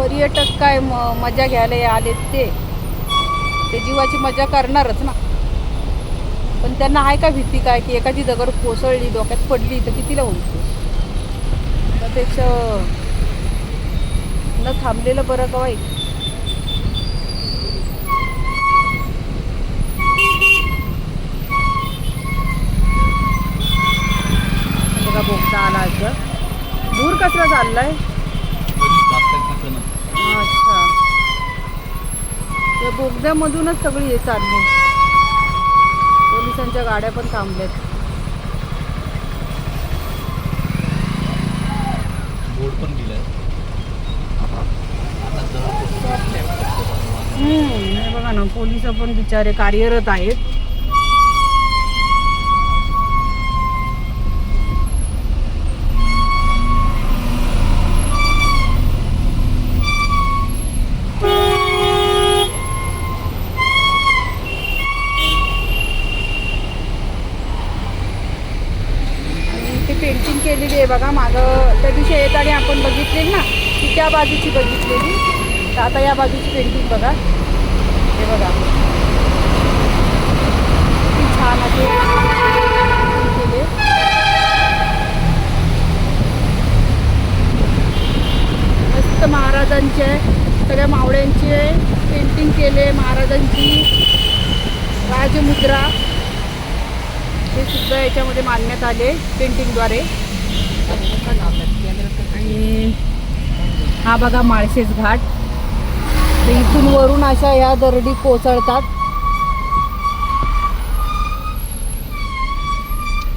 पर्यटक काय म- मजा घ्यायला आलेत ते. ते जीवाची मजा करणारच ना. पण त्यांना आहे का भीती काय की एखादी दगड कोसळली डोक्यात पडली तर कितीला होईल त्यापेक्षा न थांबलेलं बरं का वाईट बघा बोगदा आला असं दूर कसला चाललाय? या बोगद्यामधूनच सगळी हे चालली. पोलिसांच्या गाड्या पण थांबल्यात. बोर्ड पण दिलाय. हम्म, हे बघा ना पोलीस पण बिचारे कार्यरत आहेत आणि ते पेंटिंग केलेली आहे बघा मागं त्या दिवशी येताना आपण बघितलेली ना ती त्या बाजूची बघितलेली. तर आता या बाजूची पेंटिंग बघा. हे बघा. किती छान असे मस्त महाराजांचे सगळ्या मावळ्यांचे पेंटिंग केले महाराजांची. राजमुद्रा. हे सुद्धा याच्यामध्ये मांडण्यात आले पेंटिंगद्वारे आणि हा बघा माळशेज घाट. तर इथून वरून अशा ह्या दरडी कोसळतात.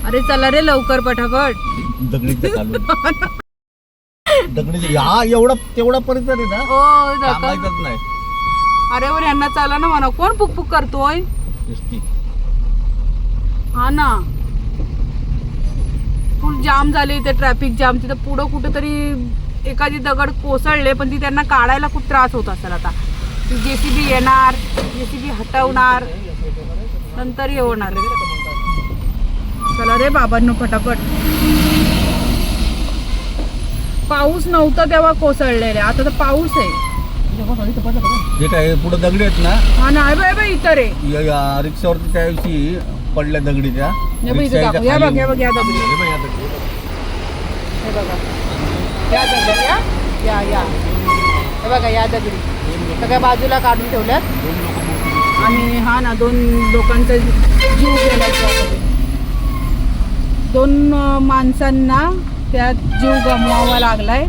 अरे चला रे लवकर पटापट. हा एवढा तेवढा परिसर आहे ना? हो. थांबायचंच नाही. अरे वर यांना चला ना म्हणा. कोण पुकपुक करतोय? नुसती. हा ना. फुल जाम झाले इथे ट्रॅफिक जाम तिथं पुढं कुठेतरी एखादी दगड कोसळले पण ती त्यांना काढायला खूप त्रास होत असेल आता. जेसीबी येणार जेसीबी हटवणार नंतर हे होणार. चला रे बाबांनो फटाफट पाऊस नव्हता तेव्हा कोसळलेले. आता तर पाऊस आहे. जे काय पुढे दगडी आहेत ना? हा ना आहे बाय बाय इतर या- या रिक्षावरती त्या दिवशी पडल्या दगडीच्या. बघ इथे रिक्षाच्या दाखव. या खाली. बघ, या बघ, या दगडी. हे. हे बघा. या दगडी या? या या. हे बघा या दगडी सगळ्या बाजूला काढून ठेवल्यात. आणि हा ना दोन लोकांचा जीव गेला दोन माणसांना त्यात जीव गमवावा लागलाय.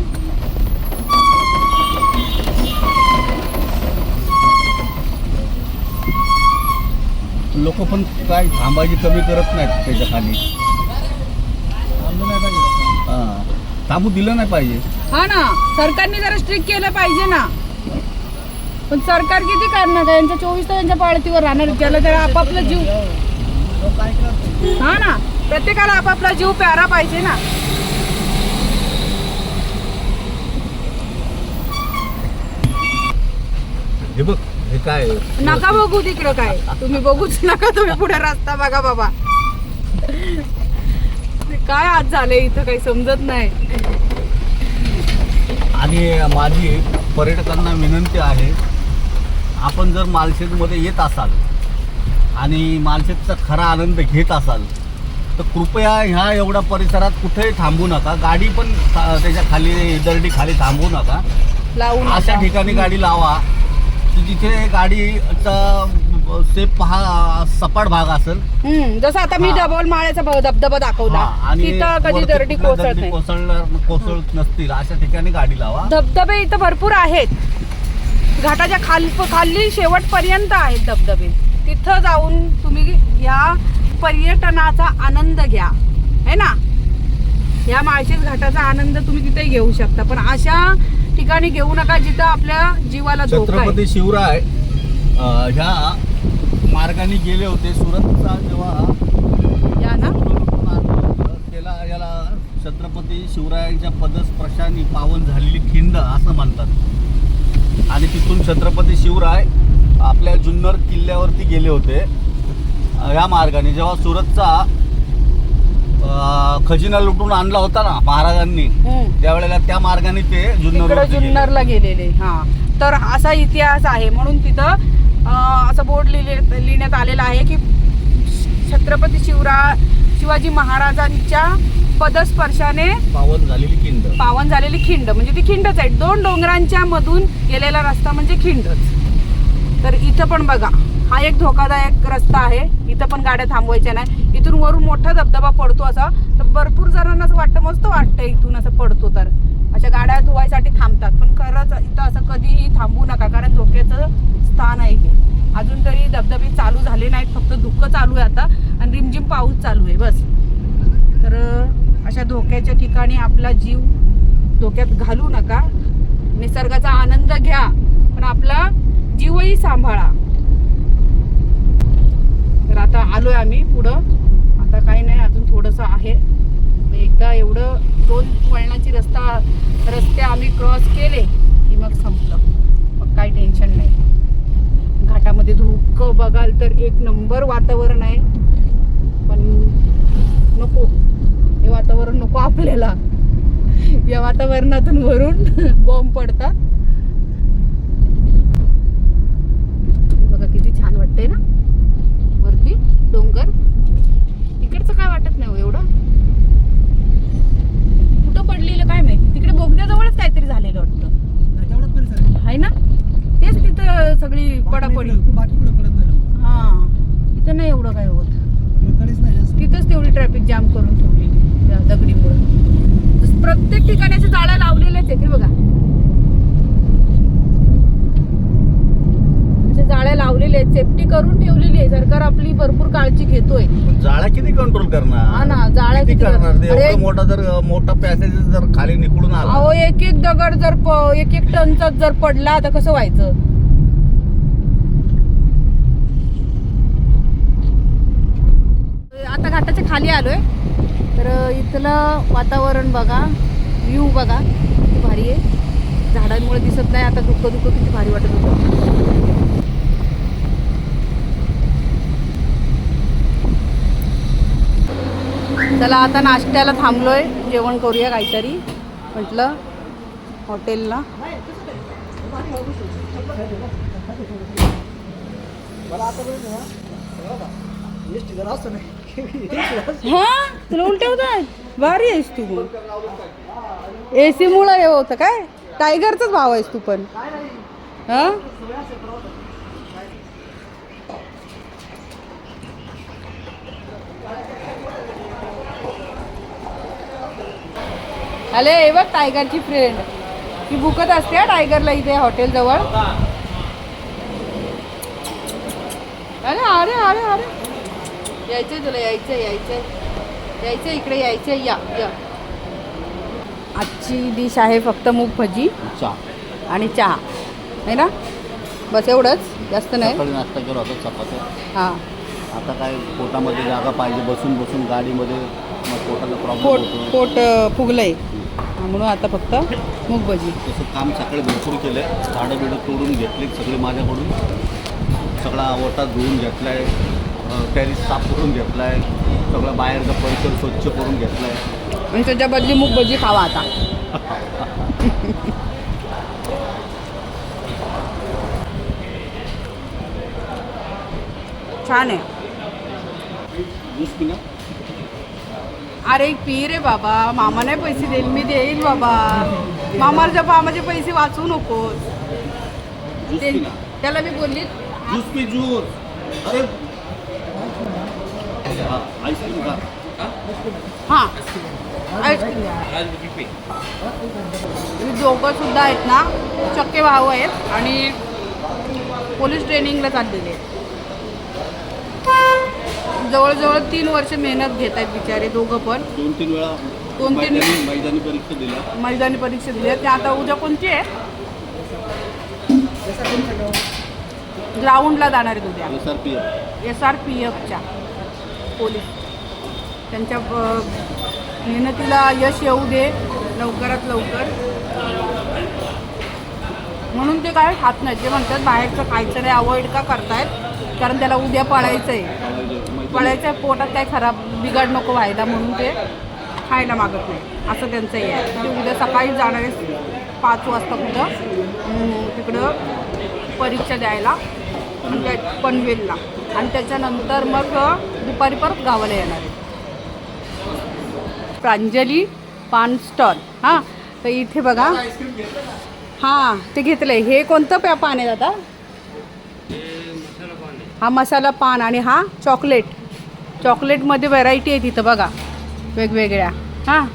लोक पण काय थांबायची कमी करत नाहीत त्याच्याखाली हा. थांबू दिलं नाही पाहिजे. हा ना सरकारने जरा स्ट्रिक्ट केलं पाहिजे ना. पण सरकार किती करणार आहे? यांच्या चोवीस तास यांच्या पाळतीवर राहणार त्याला त्याला आपापला जीव हा ना प्रत्येकाला आपापला जीव प्यारा पाहिजे ना. हे बघ हे काय नका बघू तिकडं काय. तुम्ही बघूच नका तुम्ही पुढे रस्ता बघा बाबा. काय आज झालंय इथं काही समजत नाही. आणि माझी पर्यटकांना विनंती आहे आपण जर मालशेजमध्ये येत असाल आणि मालशेजचा खरा आनंद घेत असाल तर कृपया ह्या एवढ्या परिसरात कुठेही थांबू नका. गाडी पण त्याच्याखाली दरडी खाली थांबू नका. लावून अशा ठिकाणी गाडी लावा की जिथे गाडीचा सेफ हा सपाट भाग असेल. हम्म जसं आता मी हा. डबल माळ्याचा धबधबा दाखवला. हा, तिथं कधी वरती दरडी कुठल्या कोसळत दरडी नाही. कोसळणार कोसळत नसतील अशा ठिकाणी गाडी लावा. धबधबे इथं भरपूर आहेत. घाटाच्या खाल खाली शेवटपर्यंत आहेत धबधबे. तिथं जाऊन तुम्ही या पर्यटनाचा आनंद घ्या. है ना? या माळशेज घाटाचा आनंद तुम्ही तिथे घेऊ शकता. पण अशा ठिकाणी घेऊ नका जिथं आपल्या जीवाला धोका आहे. छत्रपती शिवराय अं, ह्या मार्गाने गेले होते. सुरतचा जेव्हा या ना? त्याला याला छत्रपती शिवरायांच्या पदस्पर्शाने पावन झालेली खिंड असं म्हणतात. आणि तिथून छत्रपती शिवराय आपल्या जुन्नर किल्ल्यावरती गेले होते. या मार्गाने. जेव्हा सुरतचा खजिना लुटून आणला होता ना महाराजांनी. त्यावेळेला त्या मार्गाने ते जुन्नर जुन्नरला गेलेले हा. तर असा इतिहास आहे. म्हणून तिथं असं बोर्ड लिहिले लिहिण्यात आलेलं आहे की छत्रपती शिवरा शिवाजी महाराजांच्या पदस्पर्शाने पावन झालेली किंड पावन झालेली खिंड. म्हणजे ती खिंडच आहे. दोन डोंगरांच्या मधून गेलेला रस्ता म्हणजे खिंडच. तर इथं पण बघा हा एक धोकादायक रस्ता आहे. इथं पण गाड्या थांबवायच्या नाही. इथून वरून मोठा धबधबा पडतो असा. तर भरपूर जणांना असं वाटतं मस्त वाटतं इथून असं पडतो तर. अशा गाड्या धुवायसाठी थांबतात. पण खरंच इथं असं कधीही थांबू नका कारण धोक्याचं स्थान आहे हे. अजून तरी धबधबे चालू झाले नाहीत फक्त धुकं चालू आहे आता आणि रिमझिम पाऊस चालू आहे बस. तर अशा धोक्याच्या ठिकाणी आपला जीव धोक्यात घालू नका. निसर्गाचा आनंद घ्या पण आपला जीवही सांभाळा. तर आता आलोय आम्ही पुढं. आता काही नाही अजून थोडंसं आहे. मग एकदा एवढं दोन वळणाची रस्ता रस्ते आम्ही क्रॉस केले की मग संपलं. मग काही टेन्शन नाही. घाटामध्ये धुकं बघाल तर एक नंबर वातावरण आहे. पण नको. हे वातावरण नको आपल्याला. या वातावरणातून वरून बॉम्ब पडतात हे बघा किती छान वाटतंय ना वरती डोंगर इकडचं काय वाटत नाही हो एवढं कुठं पडलेलं काय माहिती तिकडे बोगद्याजवळच काहीतरी झालेलं वाटतं आहे ना तेच तिथं सगळी पडापडी. बाकी कुठे पडत नाही हा. इथं नाही एवढं काय होत. कडेच नाही जास्त तिथंच तेवढी ट्रॅफिक जाम करून ठेवलेली त्या दगडीमुळे. प्रत्येक ठिकाणी जाळ्या लावलेल्याच आहेत हे बघा. अशा जाळ्या लावलेल्या आहेत सेफ्टी करून ठेवलेली आहे. सरकार आपली भरपूर काळजी घेतोय. पण जाळ्या किती कंट्रोल करणार? हा ना, जाळ्या किती किती करणार? ते अरे- एवढं मोठा जर मोठा पॅसेज जर खाली निकडून आला. अहो एक एक दगड जर प- एक एक टनचा जर पडला तर कसं व्हायचं? आता घाटाच्या खाली आलोय. तर इथलं वातावरण बघा व्ह्यू बघा किती भारी आहे. झाडांमुळे दिसत नाही आता दुःख दुःख किती भारी वाटत होतं. चला आता नाश्त्याला थांबलोय. जेवण करूया काहीतरी. म्हटलं हॉटेलला. हा? तुला उलटे होतात भारी आहेस तू ए सी मुळे हे होतं काय? टायगरचाच भाव आहेस तू पण. हा? अरे हे बघ टायगरची फ्रेंड ती बुकत असते हा टायगरला इथे हॉटेल जवळ. अरे अरे अरे अरे. यायचंय तुला यायचंय यायचंय. यायचं इकडे यायचंय या या. आजची डिश आहे फक्त मूग भजी चहा. आणि चहा. आहे ना? बस एवढंच. जास्त नाही. सकाळी नाश्ता केला होता चपात्या. हां. आता काय पोटामध्ये जागा पाहिजे बसून बसून गाडीमध्ये मग पोटाचा पोट प्रॉब्लेम होतो पोट अं, फुगलंय. म्हणून आता फक्त मूग भजी. तसं काम सकाळी भरपूर केलं आहे झाडं बिडं तोडून घेतली सगळी माझ्याकडून. सगळा ओटा धुवून घेतला आहे टॅरिस साफ करून घेतला आहे सगळा बाहेरचा परिसर स्वच्छ करून घेतला आहे आणि त्याच्या बदली मूग भजी खावा आता. छान आहे. ज्यूस अरे पी रे बाबा. मामा नाही पैसे देईल. मी देईल बाबा. मामाच्या मामाचे पैसे ज्यूस ते- पिना त्याला मी बोलली ज्यूस पी ज्यूस अरे आईस्क्रीम का हां. आईस्क्रीम मी दोघं सुद्धा आहेत ना. चक्के भाऊ आहेत आणि पोलीस ट्रेनिंगला चाललेले आहेत. जवळजवळ तीन वर्ष मेहनत घेत आहेत बिचारे दोघं पण. दोन तीन वेळा दोन तीन- मैदानी मैदानी परीक्षा दिल्या. मैदानी परीक्षा दिली आहे. ते आता उद्या कोणती आहे? ग्राउंडला जाणार आहेत उद्या. S R P F. S R P एफच्या पोलीस. त्यांच्या मेहनतीला यश येऊ दे लवकरात लवकर. म्हणून ते काय खात नाहीत. ते म्हणतात बाहेरचं खायचं नाही अवॉइड का करतायत? कारण त्याला उद्या पळायचं आहे पळायचं आहे पोटात काय खराब बिघाड नको व्हायला म्हणून ते खायला मागत नाही असं त्यांचं हे आहे. ते उद्या सकाळी जाणार आहे पाच वाजता कुठं? तिकडं परीक्षा द्यायला म्हणजे पनवेलला. आणि त्याच्यानंतर मग दुपारी परत गावाला येणार आहे. प्रांजली पान स्टॉल. हां तर इथे बघा. हां ते घेतलंय. हे कोणतं प्या पान आहे दादा? हा मसाला पान आणि हा चॉकलेट. चॉकलेटमध्ये व्हरायटी आहे तिथं बघा. वेगवेगळ्या. हां.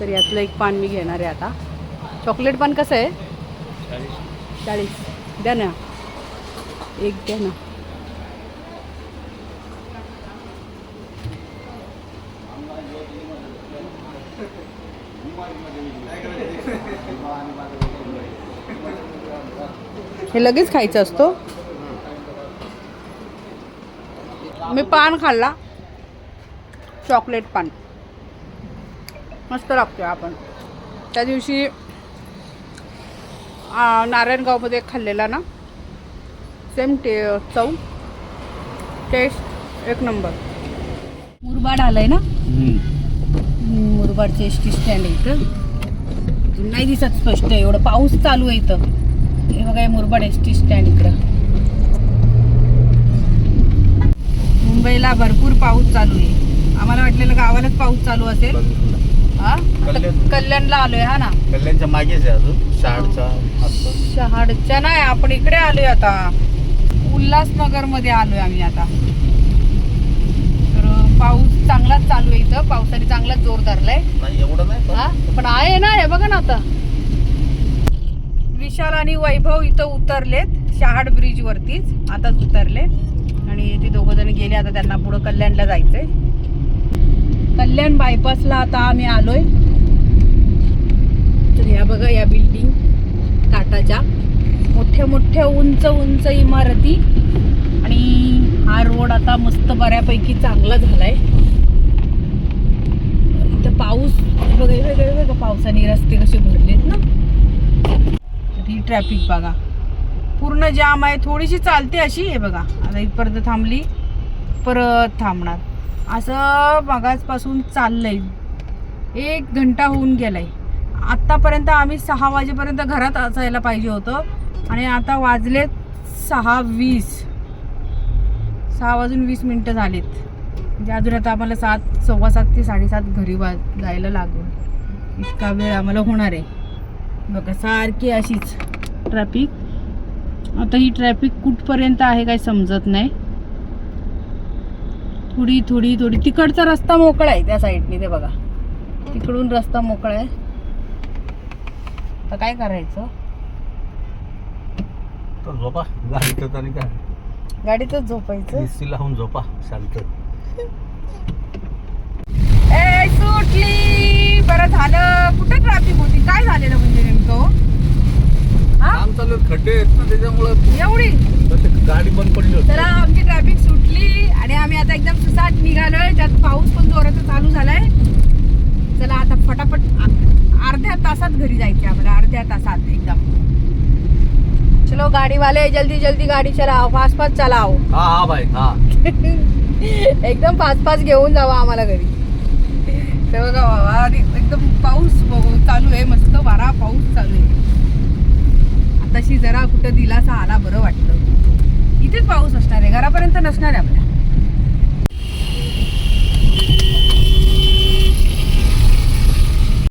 तर यातलं एक पान मी घेणार आहे आता. चॉकलेट पान कसं आहे? चाळीस. द्या ना. एक द्या ना. हे लगेच खायचं असतो. मी पान खाल्ला. चॉकलेट पान. मस्त लागतो आपण त्या दिवशी नारायणगावमध्ये एक खाल्लेला ना सेम टे चव. टेस्ट एक नंबर. मुरबाड आलंय ना? मुरबाडचं एस टी स्टँड आहे इथं. नाही दिसत स्पष्ट एवढं पाऊस चालू आहे इथं. हे बघा हे मुरबाड एस टी स्टँड इकडं. मुंबईला भरपूर पाऊस चालू आहे. आम्हाला वाटलेलं गावालाच पाऊस चालू असेल. हा. कल्याणला आलोय हा ना? कल्याणच्या मागेच आहे अजून शहाडचा शहाडच्या नाही आपण इकडे आलोय आता. उल्हासनगरमध्ये आलोय आम्ही आता. तर पाऊस चांगलाच चालू आहे इथं. पावसाने चांगलाच जोर धरलाय. एवढं नाही हा? पण आहे ना हे बघा ना आता. विशाल आणि वैभव इथं उतरलेत शहाड ब्रिज वरतीच आताच उतरले. आणि ते दोघं जण गेले आता त्यांना पुढं कल्याणला जायचंय. कल्याण बायपासला आता आम्ही आलोय. तर या बघा या बिल्डिंग टाटाच्या मोठ्या मोठ्या उंच उंच इमारती. आणि हा रोड आता मस्त बऱ्यापैकी चांगला झालाय. इथं पाऊस बघा वेगळे बघा पावसाने रस्ते कसे भरलेत ना. ट्रॅफिक बघा. पूर्ण जाम आहे थोडीशी चालते अशी हे बघा. आता इथपर्यंत थांबली परत थांबणार. असं मागासपासून चाललंय. एक घंटा होऊन गेलाय. आत्तापर्यंत आम्ही सहा वाजेपर्यंत घरात असायला पाहिजे होतं. आणि आता वाजलेत सहा वीस. सहा वाजून वीस मिनटं झालीत. म्हणजे अजून आता आम्हाला सात सव्वा सात ते साडेसात घरी वा जायला लागून इतका वेळ आम्हाला होणार आहे. बघा सारखी अशीच. ट्रॅफिक आता ही ट्रॅफिक कुठपर्यंत आहे काय समजत नाही. थोडी थोडी थोडी. तिकडचा रस्ता मोकळा आहे त्या साईडने ते बघा. तिकडून रस्ता मोकळा आहे. आता काय करायचं? तर झोपा. गाडीत आणि काय? गाडीतच झोपायचं. एसी लावून झोपा शांत. ए सुटली. बरं झालं. कुठं ट्रॅफिक होती? काय झालेलं म्हणजे नेमकं? काम चालू खड्डे आहेत ना त्याच्यामुळं. एवढी? गाडी बंद पडली होती. तर आमची ट्रॅफिक सुटली आणि आम्ही आता एकदम सुसाट निघालोय. त्यात पाऊस पण जोराचा चालू झालाय. चला आता फटाफट अर्ध्या तासात घरी जायचे आम्हाला. अर्ध्या तासात एकदम. चलो गाडी वाले जल्दी जल्दी गाडी चलाओ फास्ट फास्ट हा हा भाई हा. एकदम फास्ट फास्ट घेऊन जावा आम्हाला घरी. ते बघा एकदम पाऊस चालू आहे. मस्त वारा पाऊस चालू आहे. आताशी जरा कुठं दिलासा आला बरं वाटतं. इथेच पाऊस असणार आहे घरापर्यंत नसणार आहे आपल्या.